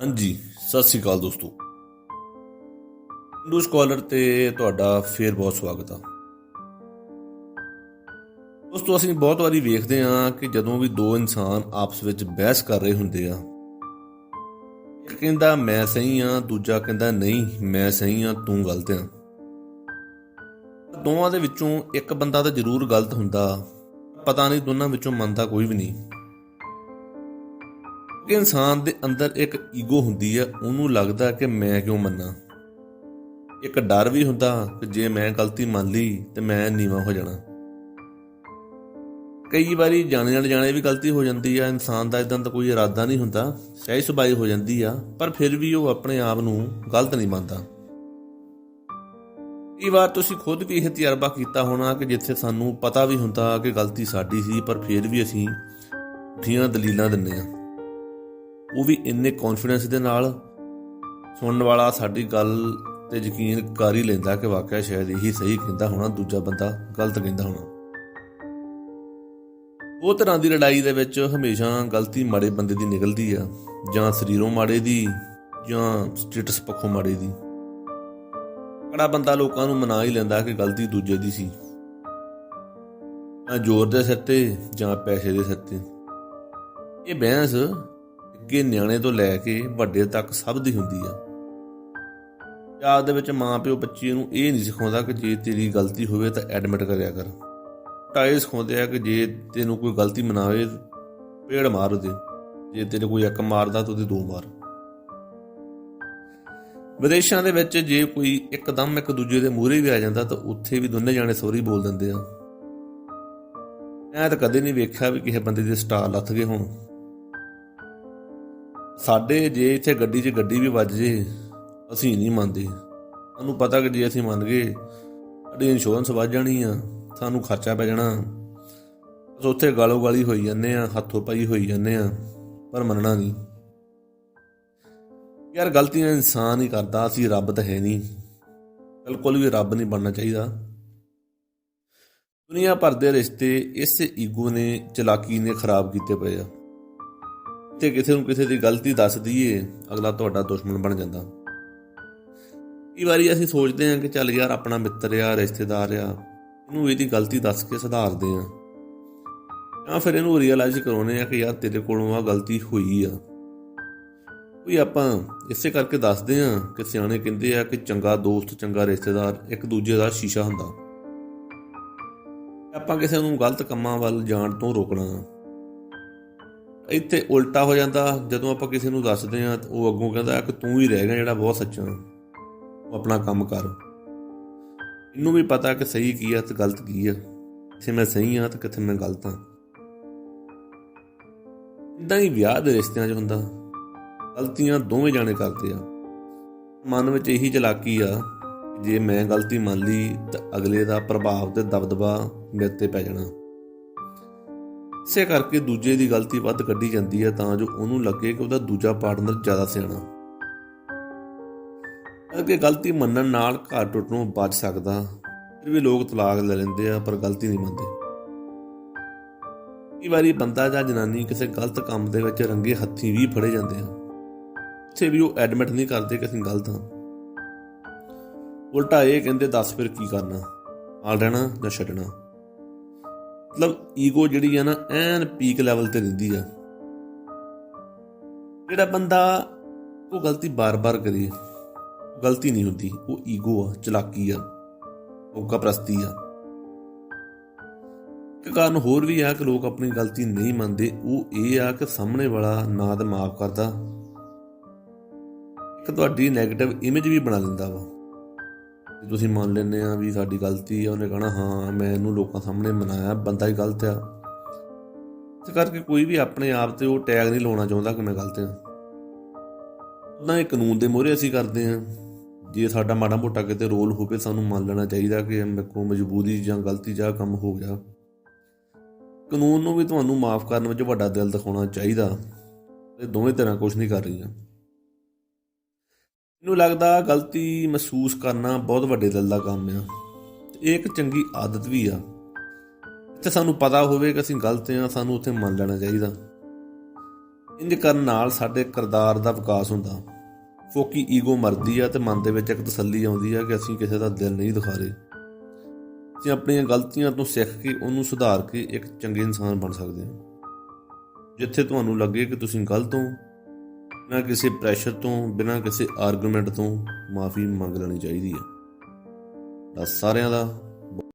ਹਾਂਜੀ, ਸਤਿ ਸ੍ਰੀ ਅਕਾਲ ਦੋਸਤੋ। ਹਿੰਦੂ ਸਕਾਲਰ ਤੇ ਤੁਹਾਡਾ ਫੇਰ ਬਹੁਤ ਸਵਾਗਤ ਆ। ਦੋਸਤੋ, ਅਸੀਂ ਬਹੁਤ ਵਾਰੀ ਵੇਖਦੇ ਹਾਂ ਕਿ ਜਦੋਂ ਵੀ ਦੋ ਇਨਸਾਨ ਆਪਸ ਵਿੱਚ ਬਹਿਸ ਕਰ ਰਹੇ ਹੁੰਦੇ ਆ, ਇੱਕ ਕਹਿੰਦਾ, ਮੈਂ ਸਹੀ ਆ ਦੂਜਾ ਕਹਿੰਦਾ, ਨਹੀਂ, ਮੈਂ ਸਹੀ ਆ, ਤੂੰ ਗਲਤ ਆ। ਦੋਵਾਂ ਦੇ ਵਿੱਚੋਂ ਇੱਕ ਬੰਦਾ ਤਾਂ ਜ਼ਰੂਰ ਗਲਤ ਹੁੰਦਾ, ਪਤਾ ਨਹੀਂ, ਦੋਨਾਂ ਵਿੱਚੋਂ ਮੰਨਦਾ ਕੋਈ ਵੀ ਨਹੀਂ। ਕਿ ਇਨਸਾਨ ਦੇ ਅੰਦਰ ਇੱਕ ਈਗੋ ਹੁੰਦੀ ਹੈ ਉਹਨੂੰ ਲੱਗਦਾ ਕਿ ਮੈਂ ਕਿਉਂ ਮੰਨਾਂ? ਇੱਕ ਡਰ ਵੀ ਹੁੰਦਾ ਕਿ ਜੇ ਮੈਂ ਗਲਤੀ ਮੰਨ ਲਈ ਤੇ ਮੈਂ ਨੀਵਾ ਹੋ ਜਾਣਾ। ਕਈ ਵਾਰੀ ਜਾਣੇ ਜਾਣੇ ਜਾਣੇ ਵੀ ਗਲਤੀ ਹੋ ਜਾਂਦੀ ਆ, ਇਨਸਾਨ ਦਾ ਇਦਾਂ ਦਾ ਕੋਈ ਇਰਾਦਾ ਨਹੀਂ ਹੁੰਦਾ ਸਹਿਜ ਸੁਭਾਈ ਹੋ ਜਾਂਦੀ ਆ, ਪਰ ਫਿਰ ਵੀ ਉਹ ਆਪਣੇ ਆਪ ਨੂੰ ਗਲਤ ਨਹੀਂ ਮੰਨਦਾ। ਕਈ ਵਾਰ ਤੁਸੀਂ ਖੁਦ ਵੀ ਇਹ ਤਜਰਬਾ ਕੀਤਾ ਹੋਣਾ ਕਿ ਜਿੱਥੇ ਸਾਨੂੰ ਪਤਾ ਵੀ ਹੁੰਦਾ ਕਿ ਗਲਤੀ ਸਾਡੀ ਸੀ, ਪਰ ਫਿਰ ਵੀ ਅਸੀਂ ਉਠੀਆਂ ਦਲੀਲਾਂ ਦਿੰਨੇ ਆ। ਉਹ ਵੀ ਇੰਨੇ ਕੌਨਫੀਡੈਂਸ ਦੇ ਨਾਲ ਸੁਣਨ ਵਾਲਾ ਸਾਡੀ ਗੱਲ ਤੇ ਯਕੀਨ ਕਰ ਹੀ ਲੈਂਦਾ ਕਿ ਵਾਕਿਆ ਸ਼ਾਇਦ ਇਹੀ ਸਹੀ ਕਹਿੰਦਾ ਹੋਣਾ, ਦੂਜਾ ਬੰਦਾ ਗਲਤ ਕਹਿੰਦਾ ਹੋਣਾ। ਉਹ ਤਰ੍ਹਾਂ ਦੀ ਲੜਾਈ ਦੇ ਵਿੱਚ ਹਮੇਸ਼ਾ ਗਲਤੀ ਮਾੜੇ ਬੰਦੇ ਦੀ ਨਿਕਲਦੀ ਆ, ਜਾਂ ਸਰੀਰੋਂ ਮਾੜੇ ਦੀ, ਜਾਂ ਸਟੇਟਸ ਪੱਖੋਂ ਮਾੜੇ ਦੀ। ਕੜਾ ਬੰਦਾ ਲੋਕਾਂ ਨੂੰ ਮਨਾ ਹੀ ਲੈਂਦਾ ਕਿ ਗਲਤੀ ਦੂਜੇ ਦੀ ਸੀ। ਜਾਂ ਜ਼ੋਰ ਦੇ ਸਿਰ ਤੇ, ਜਾਂ ਪੈਸੇ ਦੇ ਸਿਰ ਤੇ। ਇਹ ਬਹਿਸ ਅੱਗੇ ਨਿਆਣੇ ਤੋਂ ਲੈ ਕੇ ਵੱਡੇ ਤੱਕ ਸਭ ਦੀ ਹੁੰਦੀ ਆ। ਪੰਜਾਬ ਦੇ ਵਿੱਚ ਮਾਂ ਪਿਓ ਬੱਚੇ ਨੂੰ ਇਹ ਨਹੀਂ ਸਿਖਾਉਂਦਾ ਕਿ ਜੇ ਤੇਰੀ ਗਲਤੀ ਹੋਵੇ ਤਾਂ ਐਡਮਿਟ ਕਰਿਆ ਕਰ। ਟਾਏ ਸਿਖਾਉਂਦੇ ਆ ਕਿ ਜੇ ਤੈਨੂੰ ਕੋਈ ਗਲਤੀ ਮਨਾਵੇ, ਪੇੜ ਮਾਰ ਉਹਦੇ ਜੇ ਤੇਰੇ ਕੋਈ ਇੱਕ ਮਾਰਦਾ ਤਾਂ ਉਹਦੇ ਦੋ ਮਾਰ। ਵਿਦੇਸ਼ਾਂ ਦੇ ਵਿੱਚ ਜੇ ਕੋਈ ਇੱਕਦਮ ਇੱਕ ਦੂਜੇ ਦੇ ਮੂਹਰੇ ਵੀ ਆ ਜਾਂਦਾ ਤਾਂ ਉੱਥੇ ਵੀ ਦੋਨੇ ਜਾਣੇ ਸੌਰੀ ਬੋਲ ਦਿੰਦੇ ਆ। ਮੈਂ ਤਾਂ ਕਦੇ ਨਹੀਂ ਵੇਖਿਆ ਵੀ ਕਿਸੇ ਬੰਦੇ ਦੇ ਸਟਾਰ ਲੱਥ ਗਏ ਹੋਣ। ਸਾਡੇ ਜੇ ਇੱਥੇ ਗੱਡੀ 'ਚ ਗੱਡੀ ਵੀ ਵੱਜ ਜੇ, ਅਸੀਂ ਨਹੀਂ ਮੰਨਦੇ। ਸਾਨੂੰ ਪਤਾ ਕਿ ਜੇ ਅਸੀਂ ਮੰਨ ਗਏ, ਸਾਡੀ ਇੰਸ਼ੋਰੈਂਸ ਵੱਜ ਜਾਣੀ ਆ, ਸਾਨੂੰ ਖਰਚਾ ਪੈ ਜਾਣਾ। ਅਸੀਂ ਉੱਥੇ ਗਾਲੋ ਗਾਲੀ ਹੋਈ ਜਾਂਦੇ ਆ, ਹੱਥੋਂ ਪਾਈ ਹੋਈ ਜਾਂਦੇ ਆ, ਪਰ ਮੰਨਣਾ ਨਹੀਂ। ਯਾਰ ਗਲਤੀਆਂ ਇਨਸਾਨ ਹੀ ਕਰਦਾ, ਅਸੀਂ ਰੱਬ ਤਾਂ ਹੈ ਨਹੀਂ। ਬਿਲਕੁਲ ਵੀ ਰੱਬ ਨਹੀਂ ਬਣਨਾ ਚਾਹੀਦਾ। ਦੁਨੀਆ ਭਰ ਦੇ ਰਿਸ਼ਤੇ ਇਸ ਈਗੋ ਨੇ, ਚਲਾਕੀ ਨੇ ਖਰਾਬ ਕੀਤੇ ਪਏ ਆ। ਤੇ ਕਿਸੇ ਨੂੰ ਕਿਸੇ ਦੀ ਗਲਤੀ ਦੱਸ ਦਈਏ, ਅਗਲਾ ਤੁਹਾਡਾ ਦੁਸ਼ਮਣ ਬਣ ਜਾਂਦਾ। ਕਈ ਵਾਰੀ ਅਸੀਂ ਸੋਚਦੇ ਹਾਂ ਕਿ ਚੱਲ ਯਾਰ, ਆਪਣਾ ਮਿੱਤਰ ਆ, ਰਿਸ਼ਤੇਦਾਰ ਆ, ਇਹਨੂੰ ਇਹਦੀ ਗਲਤੀ ਦੱਸ ਕੇ ਸੁਧਾਰਦੇ ਆ ਜਾਂ ਫਿਰ ਇਹਨੂੰ ਰੀਅਲਾਈਜ਼ ਕਰਾਉਨੇ ਆ ਕਿ ਯਾਰ, ਤੇਰੇ ਕੋਲੋਂ ਆ ਗਲਤੀ ਹੋਈ ਆ। ਕੋਈ ਆਪਾਂ ਇਸੇ ਕਰਕੇ ਦੱਸਦੇ ਆ ਕਿ ਸਿਆਣੇ ਕਹਿੰਦੇ ਆ ਕਿ ਚੰਗਾ ਦੋਸਤ, ਚੰਗਾ ਰਿਸ਼ਤੇਦਾਰ ਇੱਕ ਦੂਜੇ ਦਾ ਸ਼ੀਸ਼ਾ ਹੁੰਦਾ। ਆਪਾਂ ਕਿਸੇ ਨੂੰ ਗਲਤ ਕੰਮਾਂ ਵੱਲ ਜਾਣ ਤੋਂ ਰੋਕਣਾ। ਇੱਥੇ ਉਲਟਾ ਹੋ ਜਾਂਦਾ, ਜਦੋਂ ਆਪਾਂ ਕਿਸੇ ਨੂੰ ਦੱਸਦੇ ਆ ਉਹ ਅੱਗੋਂ ਕਹਿੰਦਾ ਕਿ ਤੂੰ ਹੀ ਰਹਿ ਗਿਆ ਜਿਹੜਾ ਬਹੁਤ ਸੱਚਾ ਉਹ ਆਪਣਾ ਕੰਮ ਕਰ। ਇਹਨੂੰ ਵੀ ਪਤਾ ਕਿ ਸਹੀ ਕੀ ਆ ਤੇ ਗਲਤ ਕੀ ਆ। ਕਿੱਥੇ ਮੈਂ ਸਹੀ ਆ ਤੇ ਕਿੱਥੇ ਮੈਂ ਗਲਤ ਆ ਇਦਾਂ ਹੀ ਵਿਆਹ ਦੇ ਰਿਸ਼ਤਿਆਂ 'ਚ ਹੁੰਦਾ। ਗਲਤੀਆਂ ਦੋਵੇਂ ਜਾਣੇ ਕਰਦੇ ਆ। ਮਨ ਵਿੱਚ ਇਹੀ ਚਲਾਕੀ ਆ ਜੇ ਮੈਂ ਗਲਤੀ ਮੰਨ ਲਈ ਤਾਂ ਅਗਲੇ ਦਾ ਪ੍ਰਭਾਵ ਤੇ ਦਬਦਬਾ ਮੇਰੇ ਤੇ ਪੈ ਜਾਣਾ। ਇਸੇ ਕਰਕੇ ਦੂਜੇ ਦੀ ਗਲਤੀ ਵੱਧ ਕੱਢੀ ਜਾਂਦੀ ਹੈ ਤਾਂ ਜੋ ਉਹਨੂੰ ਲੱਗੇ ਕਿ ਉਹਦਾ ਦੂਜਾ ਪਾਰਟਨਰ ਜ਼ਿਆਦਾ ਸਿਆਣਾ। ਅੱਗੇ ਗਲਤੀ ਮੰਨਣ ਨਾਲ ਘਰ ਟੁੱਟਣੋਂ ਬਚ ਸਕਦਾ, ਫਿਰ ਵੀ ਲੋਕ ਤਲਾਕ ਲੈ ਲੈਂਦੇ ਆ, ਪਰ ਗਲਤੀ ਨਹੀਂ ਮੰਨਦੇ। ਕਈ ਵਾਰੀ ਬੰਦਾ ਜਾਂ ਜਨਾਨੀ ਕਿਸੇ ਗਲਤ ਕੰਮ ਦੇ ਵਿੱਚ ਰੰਗੇ ਹੱਥੀ ਵੀ ਫੜੇ ਜਾਂਦੇ ਆ। ਉੱਥੇ ਵੀ ਉਹ ਐਡਮਿਟ ਨਹੀਂ ਕਰਦੇ ਕਿ ਅਸੀਂ ਗਲਤ ਹਾਂ। ਉਲਟਾ ਇਹ ਕਹਿੰਦੇ, ਦੱਸ ਫਿਰ ਕੀ ਕਰਨਾ? ਨਾਲ ਰਹਿਣਾ ਜਾਂ ਛੱਡਣਾ? ਮਤਲਬ ਈਗੋ ਜਿਹੜੀ ਆ ਨਾ, ਐਨ ਪੀਕ ਲੈਵਲ ਤੇ ਰਹਿੰਦੀ ਆ। ਜਿਹੜਾ ਬੰਦਾ ਉਹ ਗਲਤੀ ਬਾਰ-ਬਾਰ ਕਰੇ, ਗਲਤੀ ਨਹੀਂ ਹੁੰਦੀ, ਉਹ ਈਗੋ ਆ, ਚਲਾਕੀ ਆ ਔਕਾ ਪ੍ਰਸਤੀ ਆ। ਇੱਕ ਕਾਰਨ ਹੋਰ ਵੀ ਆ ਕਿ ਲੋਕ ਆਪਣੀ ਗਲਤੀ ਨਹੀਂ ਮੰਨਦੇ, ਉਹ ਇਹ ਆ ਕਿ ਸਾਹਮਣੇ ਵਾਲਾ ਨਾ ਤਾਂ ਮਾਫ ਕਰਦਾ। ਇੱਕ ਤੁਹਾਡੀ 네ਗੇਟਿਵ ਇਮੇਜ ਵੀ ਬਣਾ ਦਿੰਦਾ ਵਾ। ਜੇ ਤੁਸੀਂ ਮੰਨ ਲੈਂਦੇ ਆ ਵੀ ਸਾਡੀ ਗਲਤੀ ਆ, ਉਹਨੇ ਕਹਣਾ, ਹਾਂ, ਮੈਂ ਇਹਨੂੰ ਲੋਕਾਂ ਸਾਹਮਣੇ ਮਨਾਇਆ, ਬੰਦਾ ਹੀ ਗਲਤ ਆ। ਇਸ ਕਰਕੇ ਕੋਈ ਵੀ ਆਪਣੇ ਆਪ ਤੇ ਉਹ ਟੈਗ ਨਹੀਂ ਲਾਉਣਾ ਚਾਹੁੰਦਾ ਕਿ ਮੈਂ ਗਲਤ ਆ। ਉਦਾਂ ਇਹ ਕਾਨੂੰਨ ਦੇ ਮੋਹਰੇ ਅਸੀਂ ਕਰਦੇ ਆ। ਜੇ ਸਾਡਾ ਮਾੜਾ ਮੋਟਾ ਕਿਤੇ ਰੋਲ ਹੋਵੇ, ਸਾਨੂੰ ਮੰਨ ਲੈਣਾ ਚਾਹੀਦਾ ਕਿ ਮੇਰੇ ਕੋਲ ਮਜਬੂਰੀ ਜਾਂ ਗਲਤੀ ਜਾਂ ਕੰਮ ਹੋ ਗਿਆ। ਕਾਨੂੰਨ ਨੂੰ ਵੀ ਤੁਹਾਨੂੰ ਮਾਫ ਕਰਨ ਵਿੱਚ ਵੱਡਾ ਦਿਲ ਦਿਖਾਉਣਾ ਚਾਹੀਦਾ। ਇਹ ਦੋਵੇਂ ਤਰ੍ਹਾਂ ਕੁਝ ਨਹੀਂ ਕਰ ਰਹੀਆਂ। ਮੈਨੂੰ ਲੱਗਦਾ ਗਲਤੀ ਮਹਿਸੂਸ ਕਰਨਾ ਬਹੁਤ ਵੱਡੇ ਦਿਲ ਦਾ ਕੰਮ ਆ। ਇਹ ਇੱਕ ਚੰਗੀ ਆਦਤ ਵੀ ਆ। ਤੇ ਸਾਨੂੰ ਪਤਾ ਹੋਵੇ ਕਿ ਅਸੀਂ ਗਲਤ ਆ, ਸਾਨੂੰ ਉੱਥੇ ਮੰਨ ਲੈਣਾ ਚਾਹੀਦਾ। ਇੰਜ ਕਰਨ ਨਾਲ ਸਾਡੇ ਕਿਰਦਾਰ ਦਾ ਵਿਕਾਸ ਹੁੰਦਾ। ਫੋਕੀ ਈਗੋ ਮਰਦੀ ਆ ਤੇ ਮਨ ਦੇ ਵਿੱਚ ਇੱਕ ਤਸੱਲੀ ਆਉਂਦੀ ਆ ਕਿ ਅਸੀਂ ਕਿਸੇ ਦਾ ਦਿਲ ਨਹੀਂ ਦਿਖਾ ਰਹੇ। ਅਸੀਂ ਆਪਣੀਆਂ ਗਲਤੀਆਂ ਤੋਂ ਸਿੱਖ ਕੇ ਉਹਨੂੰ ਸੁਧਾਰ ਕੇ ਇੱਕ ਚੰਗੇ ਇਨਸਾਨ ਬਣ ਸਕਦੇ ਹਾਂ। ਜਿੱਥੇ ਤੁਹਾਨੂੰ ਲੱਗੇ ਕਿ ਤੁਸੀਂ ਗਲਤ ਹੋ ਬਿਨਾਂ ਕਿਸੇ ਪ੍ਰੈਸ਼ਰ ਤੋਂ, ਬਿਨਾਂ ਕਿਸੇ ਆਰਗੂਮੈਂਟ ਤੋਂ ਮਾਫੀ ਮੰਗ ਲੈਣੀ ਚਾਹੀਦੀ ਹੈ। ਤਾਂ ਸਾਰਿਆਂ ਦਾ